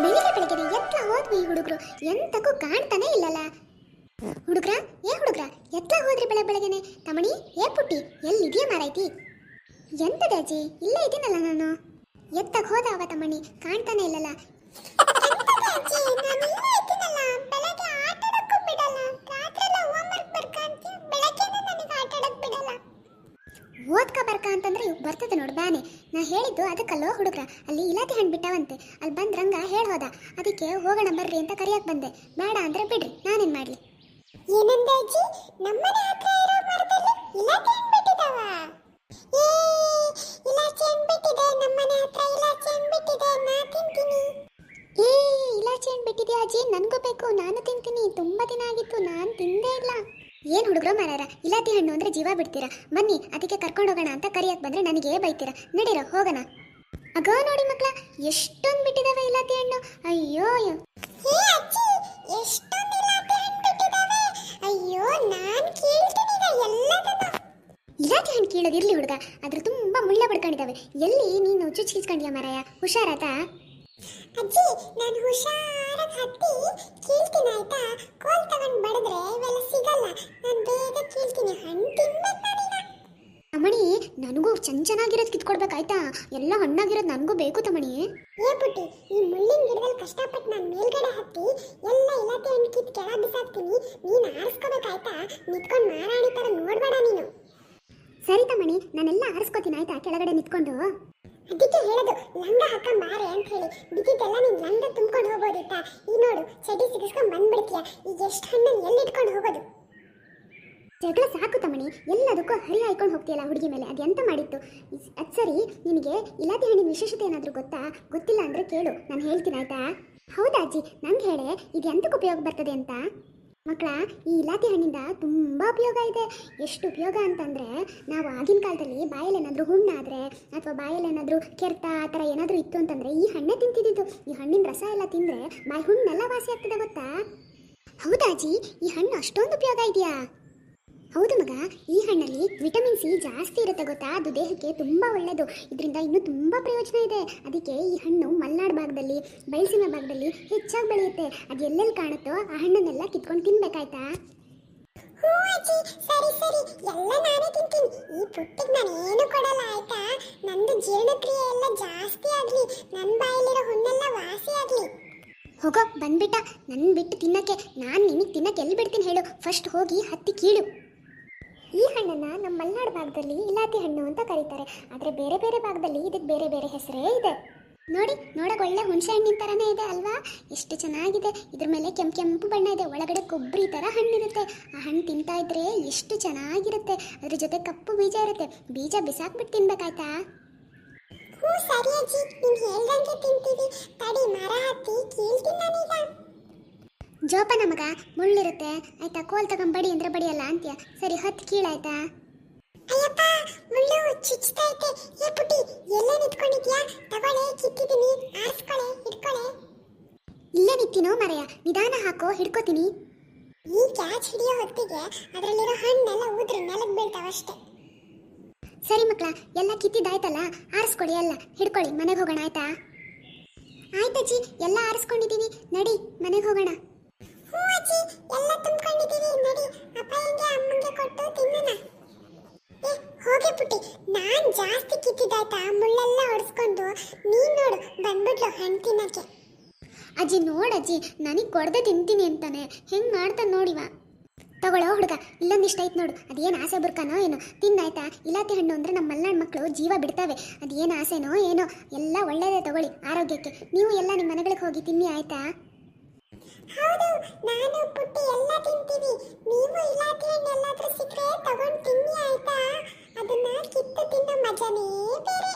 ಬೆಳಿಗ್ಗೆ ಬೆಳಿಗ್ಗೆ ಎತ್ಲ ಹೋದ್ವಿ ಈ ಹುಡುಗರು. ಎಂತಕ್ಕೂ ಕಾಣ್ತಾನೆ ಇಲ್ಲಲ್ಲ. ಹುಡುಗ್ರ? ಏ ಹುಡುಗ್ರ, ಎತ್ಲ ಹೋದ್ರಿ ಬೆಳಗ್ಗೆ ಬೆಳಗ್ಗೆನೆ. ತಮಣಿ ಏ ಪುಟ್ಟಿ, ಎಲ್ಲಿದೆಯಾ ಮಾರಾಯ್ತಿ? ಎಂತದ ಅಜ್ಜಿ? ಇಲ್ಲೇ ಇದ್ದೀನಲ್ಲ ನಾನು. ಎತ್ತಕ್ಕೆ ಹೋದ ಅವ ತಮಣಿ ಕಾಣ್ತಾನೆ ಇಲ್ಲಲ್ಲ. ಓದ್ಕ ಬರ್ಕ ಅಂತಂದ್ರೆ ಇವ್ ಬರ್ತದೆ ನೋಡು ಬಾನೆ ನಾ ಹೇಳಿದ್ದು ಅದಕ್ಕಲ್ಲೋ ಹುಡುಗ್ರ ಅಲ್ಲಿ ಇಲಾತಿ ಹಣ್ಣು ಬಿಟ್ಟವಂತೆ ಅಲ್ಲಿ ಬಂದ್ ರಂಗ ಹೇಳ್ ಹೋದ. ಅದಕ್ಕೆ ಹೋಗೋಣ ಬರ್ರಿ ಅಂತ ಕರಿಯಕ್ ಬಂದೆ. ಬೇಡ ಅಂದ್ರೆ ಬಿಡ್ರಿ ನಾನೇನ್ ಮಾಡ್ಲಿ? ಏನಂದೆ ಅಜ್ಜಿ ನಮ್ಮನೆ ಹತ್ರ ಇರೋ ಮರದಲ್ಲಿ ಇಲಾಚಿ ಹಣ್ಣು ಬಿಟ್ಟಿದಾವ ಏ ಇಲಾಚಿ ಹಣ್ಣು ಬಿಟ್ಟಿದೆ ನಮ್ಮನೆ ಹತ್ರ ಇಲಾಚಿ ಹಣ್ಣು ಬಿಟ್ಟಿದೆ ನಾ ತಿಂತೀನಿ. ಏ ಇಲಾಚಿ ಹಣ್ಣು ಬಿಟ್ಟಿದ್ಯಾ ಅಜ್ಜಿ? ನನಗೂ ಬೇಕು ನಾನು ತಿಂತೀನಿ. ತುಂಬಾ ದಿನ ಆಗಿತ್ತು ನಾನು ತಿಂದೇ ಇಲ್ಲ. ಏನ್ ಹುಡುಗರು ಮಾರಾರ? ಇಲಾತಿ ಹಣ್ಣು ಅಂದ್ರೆ ಜೀವ ಬಿಡ್ತೀರಾ? ಬನ್ನಿ, ಅದಕ್ಕೆ ಕರ್ಕೊಂಡು ಹೋಗೋಣ ಅಂತ ಕರಿಯಕ್ ಬಂದ್ರೆ ನನಗೆ ಬೈತೀರ. ನಡೀರ, ಹೋಗೋಣ. ಅಗೋ ನೋಡಿ ಮಕ್ಳ, ಎಷ್ಟೊಂದು ಬಿಟ್ಟಿದಾವೆ ಇಲಾತಿ ಹಣ್ಣು. ಅಯ್ಯೋ ಅಯ್ಯೋ. ನಾನ್ ಇಲಾತಿ ಹಣ್ಣು ಕೀಳೋದಿರ್ಲಿ ಹುಡುಗ ಅದ್ರ ತುಂಬಾ ಮುಳ್ಳ ಬಡ್ಕೊಂಡಿದಾವೆ. ಎಲ್ಲಿ ನೀನು ಚುಚ್ಚಿಸ್ಕೊಂಡಿಯ ಮರಾಯ? ಹುಷಾರಾತ? ಅಜ್ಜಿ ನಾನು ಹುಷಾರಾಗಿ ಹತ್ತಿ ಕೀಳ್ತೀನಿ ಆಯ್ತಾ? ಕೋಲ್ ತಗೊಂಡ್ ಬಡದ್ರೆ ಇವೆಲ್ಲ ಸಿಗಲ್ಲ. ನಾನು ಬೇಗ ಕೀಳ್ತೀನಿ. ಹಣ್ಣು ತಿನ್ಬೇಕು ತಮಣಿ ನನಗೂ ಚೆನ್ನ ಚೆನ್ನಾಗಿರೋದು ಕಿತ್ಕೊಡ್ಬೇಕಾಯ್ತಾ? ಎಲ್ಲ ಹಣ್ಣಾಗಿರೋದು ನನಗೂ ಬೇಕು ತಮಣಿ ಏ ಪುಟ್ಟಿ ಈ ಮುಳ್ಳಿನ ಗಿಡದಲ್ಲಿ ಕಷ್ಟಪಟ್ಟು ನಾನು ಮೇಲ್ಗಡೆ ಹತ್ತಿ ಎಲ್ಲ ಇಲಾಖೆ ಹಣ್ಣು ಕಿತ್ ಕೆಳ ಬಿಸಾಕ್ತೀನಿ. ನೀನು ಆರಿಸ್ಕೋಬೇಕಾಯ್ತಾ? ನಿತ್ಕೊಂಡು ಮಾರಾಣಿ ಥರ ನೋಡ್ಬೇಡ ನೀನು. ಸರಿ ತಮಣಿ ನಾನೆಲ್ಲ ಆರಿಸ್ಕೋತೀನಿ ಆಯ್ತಾ ಕೆಳಗಡೆ ನಿಂತ್ಕೊಂಡು? ಅದಕ್ಕೆ ಹೇಳೋದು. ಲಂಗ ಹಾಕ ಮಾರೆ ಅಂತ ಹೇಳಿ. ಬಿದ್ದಿದ್ದೆಲ್ಲ ನೀನು ಲಂಗ ತುಂಬ್ಕೊಂಡು ಹೋಗೋದಿತ್ತ ಈ ನೋಡು ಚಡಿ ಸಿಗಿಸ್ಕೊಂಡು ಬಂದ್ಬಿಡ್ತೀಯ? ಈಗ ಎಷ್ಟು ಹಣ್ಣನ್ನು ಎಲ್ಲಿ ಇಟ್ಕೊಂಡು ಹೋಗೋದು? ಜಗಳ ಸಾಕು ತಮ್ಮಣಿ. ಎಲ್ಲದಕ್ಕೂ ಹರಿ ಹಾಯ್ಕೊಂಡು ಹೋಗ್ತೀಯಲ್ಲ ಹುಡುಗಿ ಮೇಲೆ. ಅದೆಂತ ಮಾಡಿತ್ತು ಅದು ಅದ್ ಸರಿ, ನಿನಗೆ ಇಲಾತಿ ಹಣ್ಣಿನ ವಿಶೇಷತೆ ಏನಾದರೂ ಗೊತ್ತಾ? ಗೊತ್ತಿಲ್ಲ ಅಂದರೆ ಕೇಳು. ನಾನು ಹೇಳ್ತೀನಿ, ಆಯ್ತಾ? ಹೌದಾ ಅಜ್ಜಿ? ನಂಗೆ ಹೇಳೆ, ಇದು ಎಂತಕ್ಕೆ ಉಪಯೋಗ ಬರ್ತದೆ ಅಂತ? ಮಕ್ಕಳ ಈ ಇಲಾತಿ ಹಣ್ಣಿಂದ ತುಂಬ ಉಪಯೋಗ ಇದೆ. ಎಷ್ಟು ಉಪಯೋಗ ಅಂತಂದರೆ, ನಾವು ಆಗಿನ ಕಾಲದಲ್ಲಿ ಬಾಯಲ್ಲಿ ಏನಾದರೂ ಹುಣ್ಣಾದರೆ ಅಥವಾ ಬಾಯಲ್ಲಿ ಏನಾದರೂ ಕೆರೆತ ಆ ಥರ ಏನಾದರೂ ಇತ್ತು ಅಂತಂದರೆ ಈ ಹಣ್ಣೇ ತಿಂತಿದ್ದಿದ್ದು. ಈ ಹಣ್ಣಿನ ರಸ ಎಲ್ಲ ತಿಂದರೆ ಬಾಯಿ ಹುಣ್ಣೆಲ್ಲ ವಾಸಿ ಆಗ್ತದೆ ಗೊತ್ತಾ? ಹೌದಾ ಅಜ್ಜಿ? ಈ ಹಣ್ಣು ಅಷ್ಟೊಂದು ಉಪಯೋಗ ಇದೆಯಾ? ಹೌದು ಮಗ ಈ ಹಣ್ಣಲ್ಲಿ ವಿಟಮಿನ್ ಸಿ ಜಾಸ್ತಿ ಇರುತ್ತೆ ಗೊತ್ತಾ? ಅದು ದೇಹಕ್ಕೆ ತುಂಬ ಒಳ್ಳೆಯದು ಇದರಿಂದ ಇನ್ನೂ ತುಂಬ ಪ್ರಯೋಜನ ಇದೆ. ಅದಕ್ಕೆ ಈ ಹಣ್ಣು ಮಲ್ನಾಡು ಭಾಗದಲ್ಲಿ ಬಯಲುಸೀಮೆ ಭಾಗದಲ್ಲಿ ಹೆಚ್ಚಾಗಿ ಬೆಳೆಯುತ್ತೆ. ಅದು ಎಲ್ಲೆಲ್ಲಿ ಕಾಣುತ್ತೋ ಆ ಹಣ್ಣನ್ನೆಲ್ಲ ಕಿತ್ಕೊಂಡು ತಿನ್ಬೇಕಾಯ್ತಾ? ಸರಿ ಸರಿ. ಎಲ್ಲ ನಾನೇ ತಿಂತೀನಿ. ಈ ಪುಟ್ಟಿಗೆ ನಾನು ಏನು ಕೊಡಲ್ಲ ಆಯ್ತಾ? ನಂದು ಜೀರ್ಣಕ್ರಿಯೆ ಎಲ್ಲ ಜಾಸ್ತಿ ಆಗಲಿ. ನನ್ನ ಬಾಯಲ್ಲಿರೋ ಹುಣ್ಣೆಲ್ಲ ವಾಸಿ ಆಗಲಿ. ಹೋಗೋ ಬಂದ್ಬಿಟ್ಟ. ನನ್ನ ಬಿಟ್ಟು ತಿನ್ನಕ್ಕೆ ನಾನು ನಿನಗೆ ತಿನ್ನಕ್ಕೆ ಎಲ್ಲಿ ಬಿಡ್ತೀನಿ ಹೇಳು. ಫಸ್ಟ್ ಹೋಗಿ ಹತ್ತಿ ಕೀಳು. ಈ ಹಣ್ಣನ್ನು ನಮ್ಮ ಮಲೆನಾಡು ಭಾಗದಲ್ಲಿ ಇಲಾತಿ ಹಣ್ಣು ಅಂತ ಕರೀತಾರೆ. ಆದರೆ ಬೇರೆ ಬೇರೆ ಭಾಗದಲ್ಲಿ ಇದಕ್ಕೆ ಬೇರೆ ಬೇರೆ ಹೆಸರೇ ಇದೆ. ನೋಡಿ, ನೋಡೋಕೆ ಒಳ್ಳೆ ಹುಣಸೆ ಹಣ್ಣಿನ ಥರನೇ ಇದೆ ಅಲ್ವಾ? ಎಷ್ಟು ಚೆನ್ನಾಗಿದೆ. ಇದ್ರ ಮೇಲೆ ಕೆಂಪು ಕೆಂಪು ಬಣ್ಣ ಇದೆ. ಒಳಗಡೆ ಕೊಬ್ಬರಿ ಥರ ಹಣ್ಣಿರುತ್ತೆ. ಆ ಹಣ್ಣು ತಿಂತಾ ಇದ್ರೆ ಎಷ್ಟು ಚೆನ್ನಾಗಿರುತ್ತೆ. ಅದ್ರ ಜೊತೆ ಕಪ್ಪು ಬೀಜ ಇರುತ್ತೆ. ಬೀಜ ಬಿಸಾಕ್ಬಿಟ್ಟು ತಿನ್ಬೇಕಾಯ್ತಾ? ಹ್ಞೂ ಸರಿ ಅಜ್ಜಿ ನೀನು ಹೇಳ್ದಂಗೆ ತಿಂತೀವಿ. ತಡಿ, ಮರ ಹತ್ತಿ ಕೀಳ್ತೀನಿ ನಾನೀಗ ಜೋಪಾನ ಮಗ ಮುಳ್ಳಿರುತ್ತೆ. ಆಯ್ತಾ ಕೋಲ್ ತಗೊಂಡ್ ಬಡಿ ಅಂದ್ರೆ ಬಡಿಯಲ್ಲ ಅಂತ್ಯ? ಸರಿ ಹತ್ತು ಕೀಳಾಯ್ತಾ ಅಯ್ಯಪ್ಪ ಮುಳ್ಳು ಚುಚ್ತಾ ಐತೆ ಏ ಪುಟ್ಟಿ ಎಲ್ಲೇ ನಿಂತ್ಕೊಂಡಿದ್ಯಾ? ತಗೊಳ್ಳೆ ಕಿತ್ತಿದ್ದೀನಿ. ಆರಿಸ್ಕೊಳೆ ಹಿಡ್ಕೊಳೆ. ಇಲ್ಲೇ ನಿಂತೀನೋ ಮರೆಯ ನಿಧಾನ ಹಾಕೋ ಹಿಡ್ಕೋತೀನಿ. ಈ ಕ್ಯಾಚ್ ಹಿಡಿಯೋ ಹೊತ್ತಿಗೆ ಅದರಲ್ಲಿರೋ ಹಣ್ಣೆಲ್ಲ ಉದ್ರಿ ನೆಲಕ್ಕೆ ಬೀಳ್ತಾವಷ್ಟೇ ಸರಿ ಮಕ್ಕಳ ಎಲ್ಲ ಕಿತ್ತಿದ್ದಾಯ್ತಲ್ಲ? ಆರಿಸ್ಕೊಡಿ ಎಲ್ಲ. ಹಿಡ್ಕೊಳ್ಳಿ ಮನೆಗೆ ಹೋಗೋಣ ಆಯ್ತಾ? ಆಯ್ತಜ್ಜಿ ಎಲ್ಲ ಆರಿಸ್ಕೊಂಡಿದ್ದೀನಿ. ನಡಿ ಮನೆಗೆ ಹೋಗೋಣ. ಜಾಸ್ತಿ ಕಿತ್ತಿದ್ದಾಯ್ತಾ, ಮುಳ್ಳೆಲ್ಲ ನೋಡು, ಬಂದ್ಬಿಟ್ಲು ಹಣ್ಣು ತಿನ್ನಕ್ಕೆ. ಅಜ್ಜಿ, ನೋಡಜ್ಜಿ, ನನಗೆ ಕೊಡದೆ ತಿಂತೀನಿ ಅಂತಾನೆ, ಹೆಂಗ್ ಮಾಡ್ತಾನೆ ನೋಡಿವ ತಗೊಳೋ ಹುಡುಗ ಇಲ್ಲೊಂದಿಷ್ಟು ಐತೆ ನೋಡು, ಅದೇನು ಆಸೆ ಬುರ್ಕನೋ ಏನೋ ತಿನ್ನಾಯ್ತಾ ಇಲಾತಿ ಹಣ್ಣು ಅಂದ್ರೆ ನಮ್ಮ ಮಲ್ನಾಡ್ ಮಕ್ಕಳು ಜೀವ ಬಿಡ್ತವೆ, ಅದೇನು ಆಸೆನೋ ಏನೋ, ಎಲ್ಲ ಒಳ್ಳೇದೇ ತಗೊಳ್ಳಿ, ಆರೋಗ್ಯಕ್ಕೆ. ನೀವು ಎಲ್ಲ ನಿಮ್ಮ ಮನೆಗಳಿಗೆ ಹೋಗಿ ತಿನ್ನಿ, ಆಯ್ತಾ? ಹೌದು, ನಾನು ಪುಟ್ಟಿ ಎಲ್ಲ ತಿಂತೀವಿ. ನೀವು ಇಲಾತಿ ಹಣ್ಣು ಎಲ್ಲಾದ್ರೂ ಸಿಕ್ಕರೆ ತಗೊಂಡು ತಿನ್ನಿ ಆಯ್ತಾ? ಅದನ್ನ ಕಿತ್ತು ತಿನ್ನೋ ಮಜಾನೇ ಬೇರೆ.